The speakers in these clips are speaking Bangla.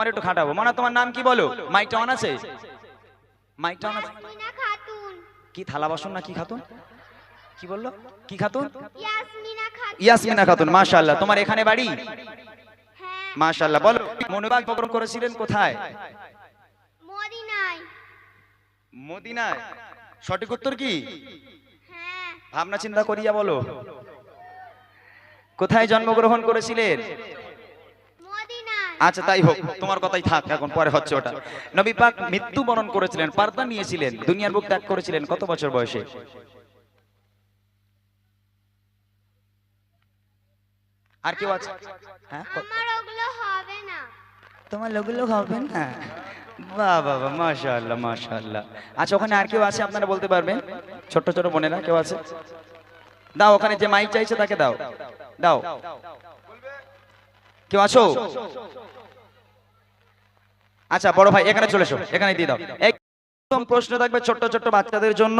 তোমার একটু খাটাবো। মানে তোমার নাম কি বলো? মাইকটা অন আছে? মাইকটা অন আছে? কি থালা বাসন না কি খাতুন? কি বলল? কি খাতুন? ইয়াসমিনা খাতুন। মাশাআল্লাহ। তোমার এখানে বাড়ি? হ্যাঁ। মাশাআল্লাহ বলো। মনোবাগ প্রকরণ করেছিলেন কোথায়? মদিনায়। মদিনায়? সঠিক উত্তর কি? হ্যাঁ। ভাবনা চিন্তা করিয়া বলো। কোথায় জন্মগ্রহণ করেছিলেন? আচ্ছা তাই হোক তোমার কথাই থাক এখন পরে হচ্ছে ওটা। নবী পাক মৃত্যুবরণ করেছিলেন পার্দা নিয়েছিলেন দুনিয়ার বুক ত্যাগ করেছিলেন কত বছর বয়সে? আর কেউ আছে? হ্যাঁ? ক- আমার ওগুলো হবে না। তোমার লোকগুলো হবে না? বাহ বাহ বাহ মাশাআল্লাহ মাশাআল্লাহ। আচ্ছা ওখানে আর কেউ আছে আপনারা বলতে পারবেন? ছোট্ট ছোট বোনেরা কেউ আছে? দাও ওখানে যে মাইক চাইছে তাকে দাও। দাও। কেউ আছো? আচ্ছা বড় ভাই এখানে চলে এসো। এখানে দিয়ে দাও। প্রথম প্রশ্ন থাকবে ছোট্ট ছোট্ট বাচ্চাদের জন্য,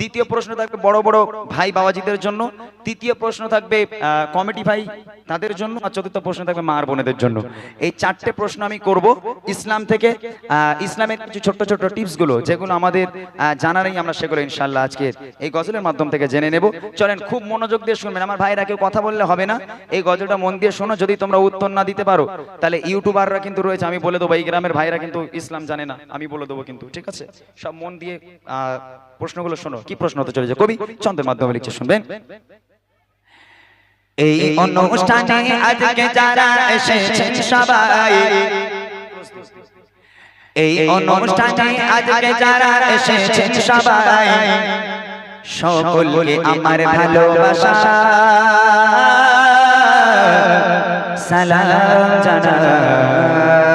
দ্বিতীয় প্রশ্ন থাকবে বড় বড় ভাই বাবাজিদের জন্য, তৃতীয় প্রশ্ন থাকবে কমিটি ভাই তাদের জন্য, আর চতুর্থ প্রশ্ন থাকবে মার বোনেদের জন্য। এই চারটে প্রশ্ন আমি করব ইসলাম থেকে ইসলামের কিছু ছোট্ট ছোট্ট টিপসগুলো, যেগুলো আমাদের জানা নেই আমরা সেগুলো ইনশাল্লাহ আজকে এই গজলের মাধ্যম থেকে জেনে নেব। চলেন, খুব মনোযোগ দিয়ে শুনবেন। আমার ভাইরা কেউ কথা বললে হবে না। এই গজলটা মন দিয়ে শোনো, যদি তোমরা উত্তর না দিতে পারো, তাহলে ইউটিউবাররা কিন্তু রয়েছে, আমি বলে দেবো, এই গ্রামের ভাইরা কিন্তু ইসলাম জানে না, আমি বলে দেবো কিন্তু, ঠিক আছে? সব মন দিয়ে প্রশ্নগুলো শোনো। কি প্রশ্ন হতে চলেছে? কবি চন্দ্রের মাধ্যমে লিখছে, শুনবেন। এই অনুষ্ঠানে আজকে যারা এসেছেন সবাই। এই অনুষ্ঠানে আজকে যারা এসেছেন সবাই। সকলকে আমার ভালোবাসা। সালাম জানাই।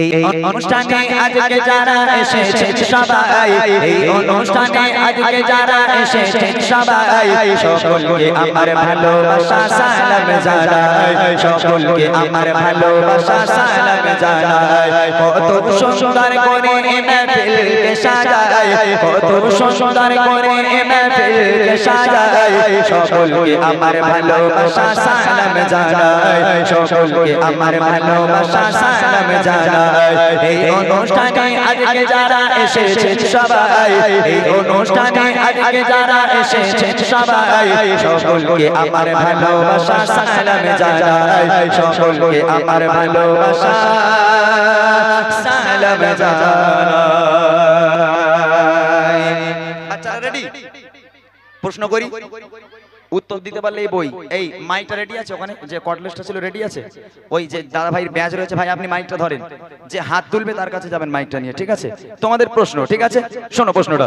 এই অনুষ্ঠানে আজকে যারা এসেছেন সবাই, এই অনুষ্ঠানে আজকে যারা এসেছেন সবাই, সকলকে আমার ভালোবাসা, সালাম জানাই। সকলকে আমার ভালোবাসা, সালাম জানাই। কত সুন্দর করে মেহফিলকে সাজাই। কত সুন্দর করে মেহফিলকে সাজাই। সকলকে আমার ভালোবাসা, সালাম জানাই। সকলকে আমার ভালোবাসা, সালাম জানাই। এই অনুষ্ঠানে আজকে যারা এসেছেন সবাই এই অনুষ্ঠানে আজকে যারা এসেছেন সবাই সকলকে আমার ভালোবাসা সালাম জানাই সকলকে আমার ভালোবাসা সালাম জানাই। আচ্ছা রেডি প্রশ্ন করি? উত্তর দিতে পারলে এই বই এই মাইকটা রেডি আছে ওখানে যে কটলেসটা ছিল রেডি আছে ওই যে দাদা ভাইয়ের ব্যাজ রয়েছে ভাই আপনি মাইকটা ধরেন যে হাত তুলবে তার কাছে যাবেন মাইকটা নিয়ে ঠিক আছে তোমাদের প্রশ্ন ঠিক আছে শোনো প্রশ্নটা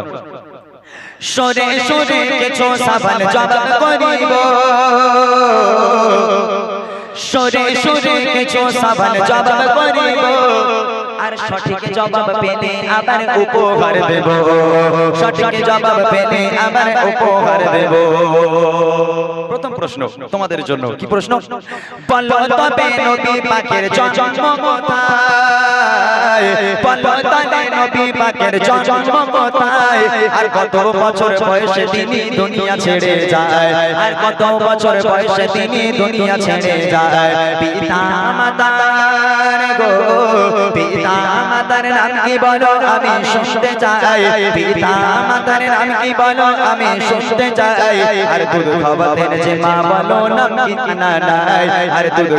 সরে সরে কিছু সাবান জবাব করিব সরে সরে কিছু সাবান জবাব করিব আর সঠিক জবাব পেলে আবার উপহার দেব। সঠিক জবাব পেলে আবার উপহার দেব। প্রথম প্রশ্ন তোমাদের জন্য কি প্রশ্ন? বলো তবে নবী পাকের জন্ম কোথায় বলো তবে নবী পাকের জন্ম কোথায় আর কত বছর বয়সে তিনি দুনিয়া ছেড়ে যায়। আর কত বছর বয়সে তিনি দুনিয়া ছেড়ে যায়। পিতা মাতার গো পিতা মাতার নাম কি বলো আমি শুনতে চাই। পিতা মাতার নাম কি বলো আমি শুনতে চাই। আর দুধ খাওয়াতেন যে মা বলো নাম কি জানা নাই আর দুধ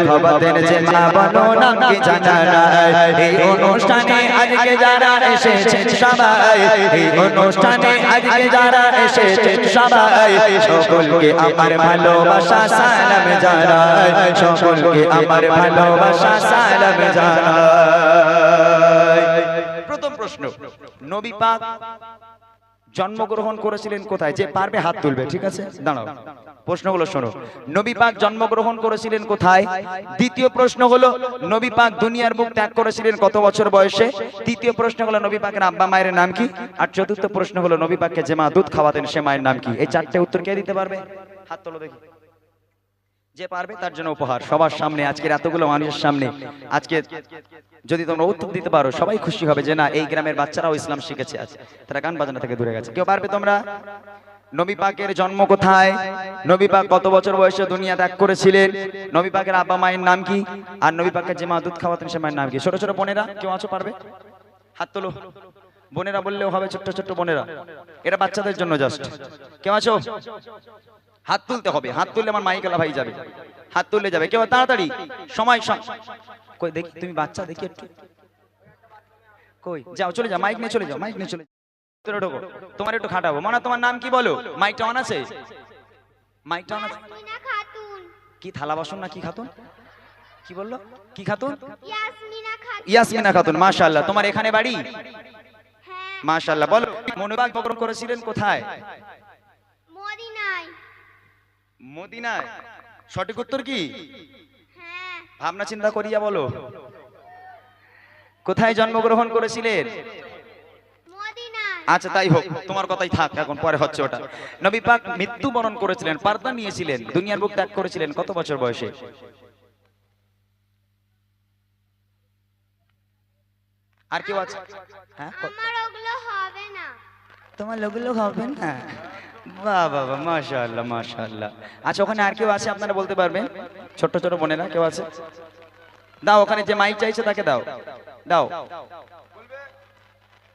যে মা বলো নাম কি জানা নাই এই অনুষ্ঠানে আজকে যারা এসেছেন সবাই এই অনুষ্ঠানে আজকে যারা এসেছেন সবাই সকলকে আমার ভালোবাসা সালাম জানাই। সকলকে আমার ভালোবাসা সালাম জানাই। প্রথম প্রশ্ন নবী পাক জন্মগ্রহণ করেছিলেন কোথায়? যে পারবে হাত তুলবে ঠিক আছে? দাঁড়াও। প্রশ্নগুলো শোনো। নবী পাক জন্মগ্রহণ করেছিলেন কোথায়? দ্বিতীয় প্রশ্ন হলো, নবী পাক দুনিয়ার বুক ত্যাগ করেছিলেন কত বছর বয়সে? তৃতীয় প্রশ্ন হলো, নবী পাকের আব্বা মায়ের নাম কি? আর চতুর্থ প্রশ্ন হলো, নবী পাককে যে মা দুধ খাওয়াতেন সে মায়ের নাম কি? এই চারটে উত্তর কে দিতে পারবে? হাত তোলো দেখি। যে পারবে তার জন্য উপহার। সবার সামনে, আজকের এতগুলো মানুষের সামনে, আজকে যদি তোমরা উত্তর দিতে পারো, সবাই খুশি হবে যে না, এই গ্রামের বাচ্চারাও ইসলাম শিখেছে আছে তারা গান বাজনা থেকে দূরে গেছে। কেউ পারবে তোমরা? নবী পাকের জন্ম কোথায়? নবী পাক কত বছর বয়সে দুনিয়া ত্যাগ করেছিলেন? নবী পাকের আব্বা মায়ের নাম কি? আর নবী পাকের যে মা দুধ খাওয়াতেন, সে মায়ের নাম কি? ছোট ছোট বোনেরা, কেউ আছো পারবে? হাত তোলো। বোনেরা বললেও হবে ছোট্ট ছোট্ট বোনেরা। এটা বাচ্চাদের জন্য জাস্ট কেউ আছো? হাত তুলতে হবে। হাত তুললে আমার মাইকেলা ভাই যাবে। হাত তুললে যাবে। কেউ তাড়াতাড়ি। সময় দেখি, তুমি বাচ্চা দেখি একটু। কই, যাও, চলে যাও। মাইক নিয়ে চলে যাও, মাইক নিয়ে চলে যাও। ঢোকো তোমার একটু খাটাবো। মনে তোমার নাম কি বলো? মাইকটা অন আছে? মাইকটা অন আছে? কি থালা বাসন না কি খাতুন? কি বলল? কি খাতুন? ইয়াসমিনা খাতুন। মাশাআল্লাহ। তোমার এখানে বাড়ি? হ্যাঁ। মাশাআল্লাহ বলো। মনোবাগ বকরম করেছিলেন কোথায়? মদিনায়। মদিনায়? সঠিক উত্তর কি? হ্যাঁ। ভাবনা চিন্তা করিয়া বলো। কোথায় জন্মগ্রহণ করেছিলেন? আচ্ছা তাই হোক তোমার কথাই থাক এখন পরে হচ্ছে ওটা। নবী পাক মৃত্যুবরণ করেছিলেন পার্দা নিয়েছিলেন দুনিয়ার বুক ত্যাগ করেছিলেন কত বছর বয়সে? আর কেউ আছে? হ্যাঁ ক- আমার ওগুলো হবে না। তোমার লোকগুলো হবে না? বাহ বাবা মাশাআল্লাহ মাশাআল্লাহ। আচ্ছা ওখানে আর কেউ আছে আপনারা বলতে পারবেন? ছোট্ট ছোট বোনেরা কেউ আছে? দাও ওখানে যে মাইক চাইছে তাকে দাও। দাও।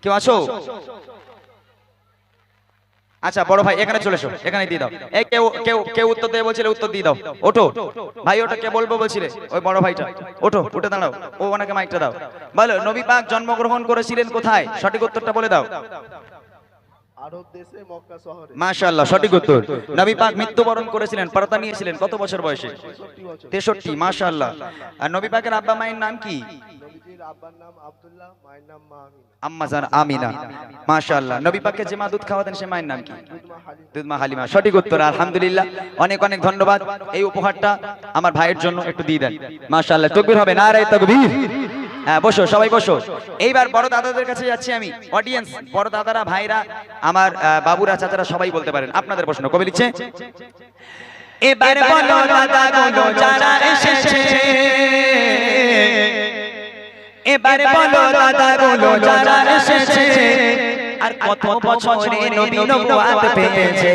কেউ আছো? আচ্ছা বড় ভাই, এখানে চলে এসো এখানে দিয়ে দাও। এই কেউ কেউ কেউ উত্তর দিয়ে বলছিলে, উত্তর দিয়ে দাও। ওঠো। ভাই, ওটা কে বলব বলছিলে? ওই বড় ভাইটা। ওঠো, উঠে দাঁড়াও। ও ওনাকে মাইকটা দাও। বলো, নবী পাক জন্মগ্রহণ করেছিলেন কোথায়? সঠিক উত্তরটা বলে দাও। আরব দেশে মক্কা শহরে। মাশাআল্লাহ সঠিক উত্তর। নবী পাক মৃত্যুবরণ করেছিলেন নিয়েছিলেন কত বছর বয়সে? 63 তেষট্টি মাশাআল্লাহ। আর নবী পাকের আব্বা মায়ের নাম কি? আব্বার নাম আব্দুল্লাহ মায়ের নাম আম্মা জান আমিনা মাশাআল্লাহ। নবী পাককে যে মা দুধ খাওয়াতেন সে মায়ের নাম কি? দুধ মা হালিমা সঠিক উত্তর আলহামদুলিল্লাহ। অনেক অনেক ধন্যবাদ। এই উপহারটা আমার ভাইয়ের জন্য একটু দিয়ে দেন। মাশাআল্লাহ তকবীর হবে না রে তকবীর। হ্যাঁ বসো সবাই বসো। এইবার বড় দাদাদের কাছে যাচ্ছি আমি। অডিয়েন্স বড় দাদারা ভাইরা আমার বাবুরা চাচারা সবাই বলতে পারেন। আপনাদের প্রশ্ন কবি লিখছে? এবার বলো দাদা গুলো যারা এসেছে এবার বলো দাদা গুলো যারা এসেছে আর কত বছরে নবী নবুয়াত পেয়েছে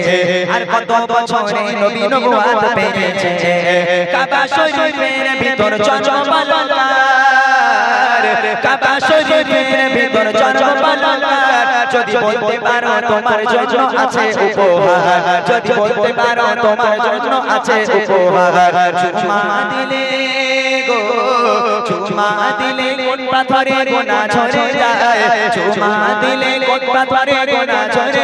আর কত বছরে নবী নবুয়াত পেয়েছে কাবা শরীফের ভিতর জন্মবালার কাবা শরীফের ভিতর জন্ম জন্মবালার যদি বলতে পারো তোমার জন্য আছে উপহার, যদি বলতে পারো তোমার জন্য আছে উপহার। চুমা দিলে গো, চুমা দিলে কোন পাথরে গোনা ঝরে যায়। চুমা দিলে কোন পাথরে গোনা ঝরে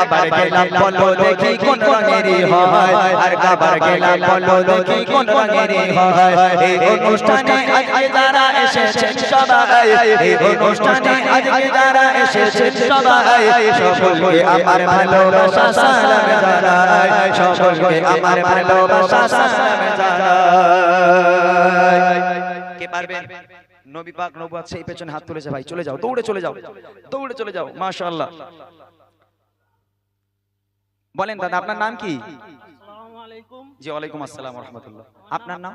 কাবার গেলাম বলো দেখি কোন রঙেরই হয়। আর কাবার গেলাম বলো দেখি কোন রঙেরই হয়। এই অনুষ্ঠানে আজকে যারা এসেছেন সবাই, এই অনুষ্ঠানে আজকে যারা এসেছেন সবাই, সকলকে আমার ভালোবাসা সালাম জানাই। সকলকে আমার ভালোবাসা সালাম জানাই। কে পারবেন? নবী পাক নবুয়াত সেই পেছনে হাত তুলেছে ভাই, চলে যাও, দৌড়ে চলে যাও, দৌড়ে চলে যাও, মাশাআল্লাহ। বলেন দাদা আপনার নাম কি? জি ওয়ালাইকুম আসসালাম ওয়া আপনার নাম?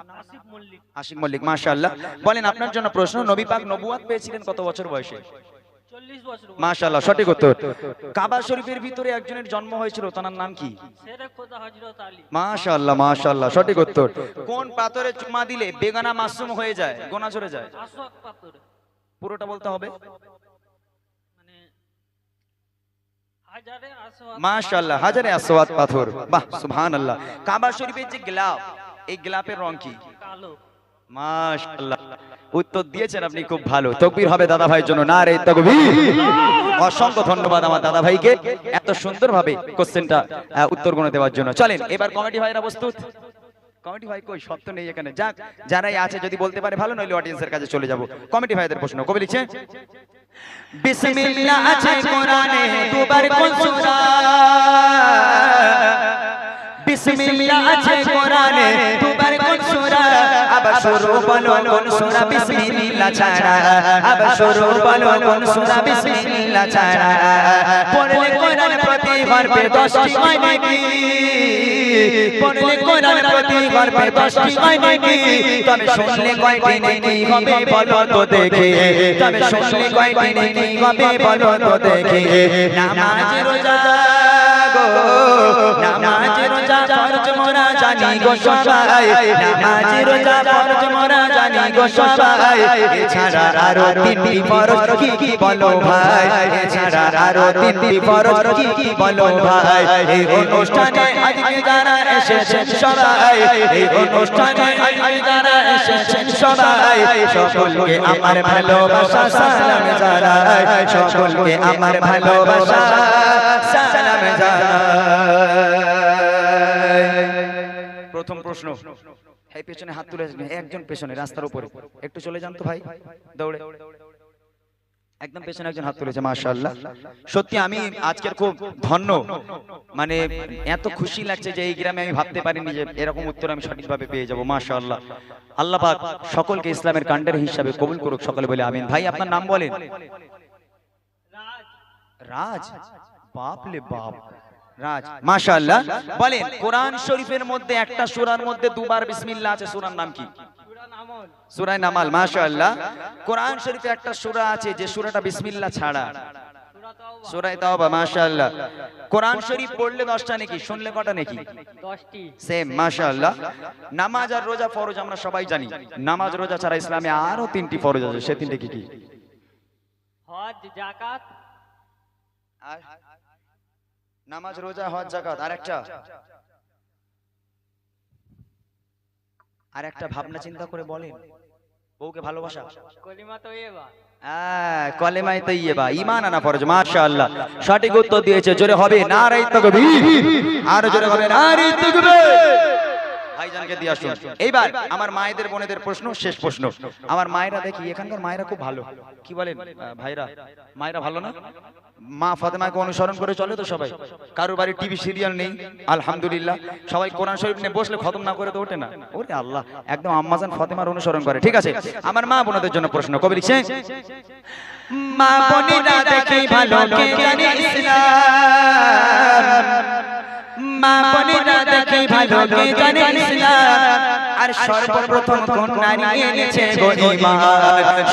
আশিক মল্লিক। মাশাআল্লাহ। বলেন আপনার জন্য প্রশ্ন নবী পাক নবুয়াত পেয়েছিলেন কত বছর বয়সে? মাশাআল্লাহ সঠিক উত্তর। কাবা শরীফের ভিতরে একজনের জন্ম হয়েছিল তার নাম কি? মাশাআল্লাহ মাশাআল্লাহ সঠিক উত্তর। কোন পাথরে চুমা দিলে বেগানা মাসুম হয়ে যায় গোনা ঝরে যায়? পুরোটা বলতে হবে মানে হাজারে আসওয়াক মাশাআল্লাহ হাজারে পাথর। বাহ সুবহানাল্লাহ। কাবা শরীফের যে গ্লাব এই গ্লাপের রং কি? কালো। মাশাআল্লাহ। উত্তর দিয়েছেন আপনি খুব ভালো। তকবীর হবে দাদা ভাইয়ের জন্য। না রে তকবীর। অসংখ্য ধন্যবাদ আমার দাদা ভাইকে এত সুন্দরভাবে কোশ্চেনটা উত্তর গুণ দেওয়ার জন্য। চলেন এবার কমিটি ভাইরা প্রস্তুত। কমিটি ভাই কই? সব তো নেই এখানে। যাক যারাই আছে যদি বলতে পারে ভালো নইলে অডিয়েন্সের কাছে চলে যাব। কমিটি ভাইদের প্রশ্ন। কবি লিখছে বিসমিল্লাহ আছে কোরআনে দুবার কোন সূরা? বিসমিল্লাহ আছে কোরআনে দুবার শুরু বলো কোন সূরা বিসমিল্লাহ ছাড়া, আবার শুরু বলো কোন সূরা বিসমিল্লাহ ছাড়া। পড়লে কোরআন প্রতি গর্বে 10টি হয় নাকি পড়লে কোরআন প্রতি গর্বে 10টি নাকি তবে শুনলে কয়টি নেকি হবে বলো তো দেখে। তবে শুনলে কয়টি নেকি হবে বলো তো দেখে। নামাজ রোজা গো, নামাজ রোজা জানি গো সবাই নামাজ রোজা ফরজ মোরা জানি গো সবাই। এছাড়া আরও তিনটি ফরজ কি কি বলো ভাই? এছাড়া আরও তিনটি ফরজ কি কি বলো ভাই? এই অনুষ্ঠানে আজকে যারা এসেছেন সবাই, এই অনুষ্ঠানে আজকে যারা এসেছেন সবাই, সকলকে আমার ভালোবাসা, সালাম জানাই। সকলকে আমার ভালোবাসা, সালাম জানাই। প্রশ্ন। এই পেছনে হাত তুলে একজন পেছনে, রাস্তার উপরে। একটু চলে যান তো ভাই, দৌড়ে। একদম পেছনে একজন হাত তুলেছে, মাশাআল্লাহ। সত্যি আমি আজকের খুব ধন্য। মানে এত খুশি লাগছে যে এই গ্রামে আমি ভাবতে পারিনি যে এরকম উত্তর আমি সঠিকভাবে পেয়ে যাব, মাশাআল্লাহ। আল্লাহ পাক সকলকে ইসলামের কাণ্ডের হিসাবে কবুল করুক, সকলে বলে আমিন। ভাই, আপনার নাম বলেন? রাজ। বাপ লে বাপ। রাজ। মাশাআল্লাহ। বলেন কোরআন শরীফের মধ্যে একটা সূরার মধ্যে দুবার বিসমিল্লাহ আছে সূরার নাম কি? সূরা নামাল মাশাআল্লাহ। কোরআন শরীফে একটা সূরা আছে যে সূরাটা বিসমিল্লাহ ছাড়া। সূরা তাওবা মাশাআল্লাহ। কোরআন শরীফ পড়লে 10টা নাকি? শুনলে কটা নাকি? দশটি। সেম মাশাআল্লাহ। নামাজ আর রোজা ফরজ আমরা সবাই জানি। নামাজ রোজা ছাড়া ইসলামে আরও তিনটি ফরজ আছে সে তিনটি কি কি? হজ জাকাত আর নামাজ রোজা হজ জাকাত আর একটা আর একটা ভাবনা চিন্তা করে বলেন। বউকে ভালোবাসা। কলিমা তো এবার বা কলেমায় আনা ফরজ মাশাআল্লাহ। সঠিক উত্তর দিয়েছে জোরে হবে নারাই তাকবীর। আর জোরে হবে নারাই তাকবীর। ভাইজানকে দিয়ে আসুন। এইবার আমার মায়েদের বোনেদের প্রশ্ন শেষ প্রশ্ন। আমার মায়েরা দেখি এখানকার মায়েরা খুব ভালো। কি বলেন ভাইরা? মায়েরা ভালো না? মা ফাতেমাকে অনুসরণ করে চলে তো সবাই। কারোর বাড়ি টিভি সিরিয়াল নেই আলহামদুলিল্লাহ। সবাই কোরআন শরীফ নিয়ে বসলে খতম না করে তো ওঠে না। ওরে আল্লাহ একদম আম্মাজান ফাতেমার অনুসরণ করে। ঠিক আছে আমার মা বোনদের জন্য প্রশ্ন। কবি লিখছে মা বোনেরা দেখি ভালো কে জানে ইসলাম। মা বোনেরা দেখি ভালো কে জানে ইসলাম আর সর্বপ্রথম কোন নারী এনেছে গো ঈমান?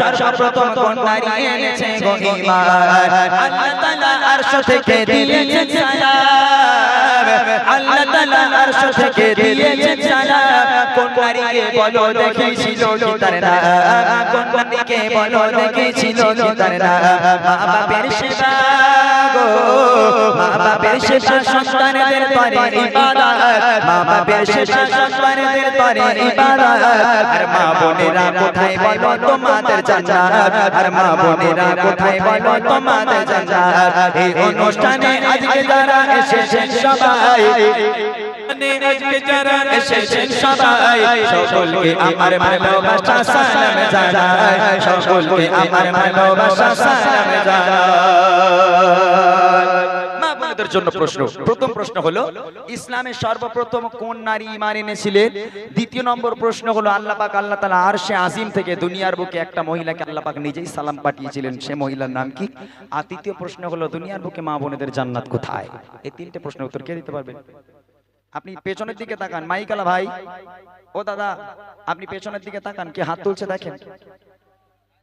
সর্বপ্রথম কোন নারী এনেছে গো ঈমান? আল্লাহ তাআলা আরশ থেকে দিয়েছেন সালাম। আল্লাহ তাআলা আরশ থেকে দিয়েছেন সালাম। কোন নারীকে বলো দেখেছিল কি তার নাম কোন নারীকে বলো দেখেছিল কি নাম মা বাপের সেবা গো। মা বাপের সেবা সন্তানদের তরে ইবাদত। মা বাপের সেবা সন্তানদের তরে ইবাদত আর মা বোনেরা কোথায় বলো তোমাদের অনুষ্ঠানে আজকে যারা এসেছেন সবাই আজকে যারা এসেছেন সবাই, সকলকে আমার ভালোবাসা, সালাম জানাই। সকলকে আমার ভালোবাসা, সালাম জানাই। জন্য প্রশ্ন। প্রথম প্রশ্ন হলো সর্বপ্রথম কোন নারী ঈমান এনেছিলেন? দ্বিতীয় নম্বর প্রশ্ন হলো, আল্লাহ পাক, আল্লাহ তাআলা আরশে আজিম থেকে দুনিয়ার বুকে একটা মহিলাকে আল্লাহ পাক নিজেই সালাম পাঠিয়েছিলেন। সে মহিলার নাম কি? আর তৃতীয় প্রশ্ন হলো, দুনিয়ার বুকে মা বোনেদের জান্নাত কোথায়? এই তিনটে প্রশ্নের উত্তর কে দিতে পারবেন আপনি পেছনের দিকে তাকান। মাইকালা ভাই। ও দাদা আপনি পেছনের দিকে তাকান। কে হাত তুলছে দেখেন।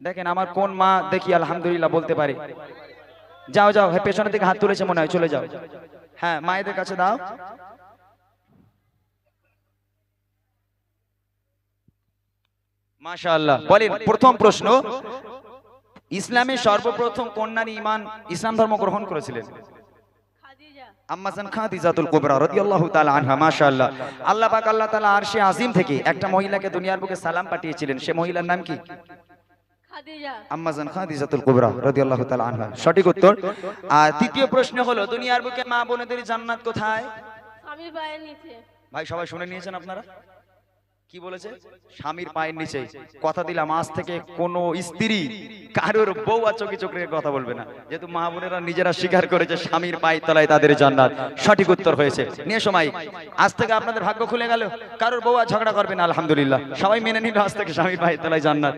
দেখেন আমার কোন মা দেখি আলহামদুলিল্লাহ বলতে পারে। যাও যাও হ্যাঁ পেছনের দিকে হাত তুলেছে মনে হয় চলে যাও। হ্যাঁ মায়েদের কাছে দাও। মাশাআল্লাহ। বলেন প্রথম প্রশ্ন ইসলামে সর্বপ্রথম কোন নারী ইমান ইসলাম ধর্ম গ্রহণ করেছিলেন। আম্মাজান খাদিজাতুল কুবরা রাদিয়াল্লাহু তাআলা আনহা মাশাআল্লাহ। আল্লাহ পাক আল্লাহ তাআলা আরশে আজিম থেকে একটা মহিলাকে দুনিয়ার বুকে সালাম পাঠিয়েছিলেন। সে মহিলার নাম কি? খাদিজা। আম্মাজান খাদিজাতুল কুবরা রাদিয়াল্লাহু তাআলা আনহা। সঠিক উত্তর? আর তৃতীয় প্রশ্ন হলো দুনিয়ার বুকে মা বোনেদের জান্নাত কোথায়? স্বামীর পায়ের নিচে। ভাই সবাই শুনে নিয়েছেন আপনারা? কি বলেছে? স্বামীর পায়ের নিচে কথা দিলাম আজ থেকে কোন স্ত্রী কারোর বউ আর চোখে চোখে কথা বলবে না। যেহেতু মা বোনেরা নিজেরা স্বীকার করেছে স্বামীর পায়ের তলায় তাদের জান্নাত। সঠিক উত্তর হয়েছে। নিয়ে সময় আজ থেকে আপনাদের ভাগ্য খুলে গেল। কারোর বউ আর ঝগড়া করবে না আলহামদুলিল্লাহ। সবাই মেনে নিল আজ থেকে স্বামীর পায়ের তলায় জান্নাত।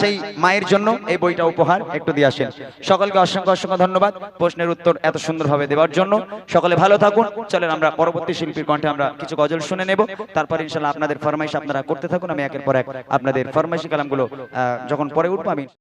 সেই মায়ের জন্য এই বইটা উপহার একটু দিয়ে আসেন। সকলকে অসংখ্য অসংখ্য ধন্যবাদ। প্রশ্নের উত্তর এত সুন্দরভাবে দেওয়ার জন্য। সকলে ভালো থাকুন। চলেন আমরা পরবর্তী শিল্পীর কণ্ঠে আমরা কিছু গজল শুনে নেব। তারপর ইনশাল্লাহ আপনাদের ফরমাইশ আপনারা করতে থাকুন। আমি একের পর এক আপনাদের ফরমাইশি কালামগুলো যখন পরে উঠবো, আমি